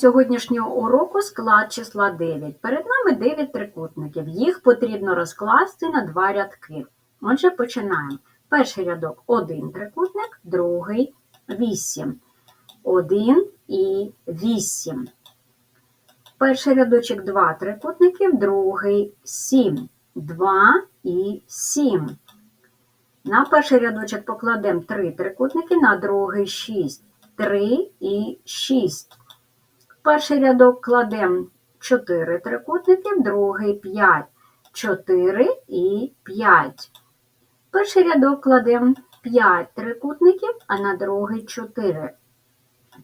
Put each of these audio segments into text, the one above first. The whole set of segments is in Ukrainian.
Сьогоднішнього уроку склад числа 9. Перед нами 9 трикутників. Їх потрібно розкласти на два рядки. Отже, починаємо. Перший рядок 1 трикутник, другий 8. 1 і 8. Перший рядочок 2 трикутників, другий 7. 2 і 7. На перший рядочок покладемо 3 трикутники, на другий 6. 3 і 6. Перший рядок кладемо 4 трикутники, другий 5. 4 і 5. Перший рядок кладемо 5 трикутників, а на другий 4.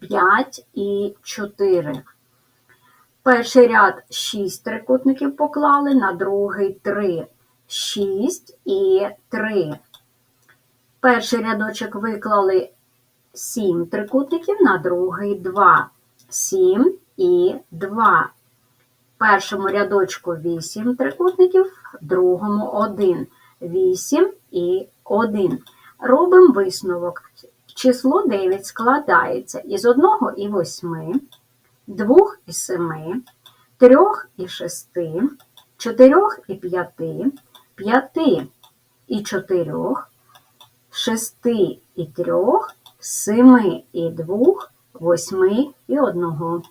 5 і 4. Перший ряд 6 трикутників поклали, на другий 3. 6 і 3. Перший рядочок виклали 7 трикутників, на другий 2. 7 і 2. В першому рядочку 8 трикутників, в другому 1. 8 і 1. Робимо висновок. Число 9 складається із 1 і 8, 2 і 7, 3 і 6, 4 і 5, 5 і 4, 6 і 3, 7 і 2, 8 і 1.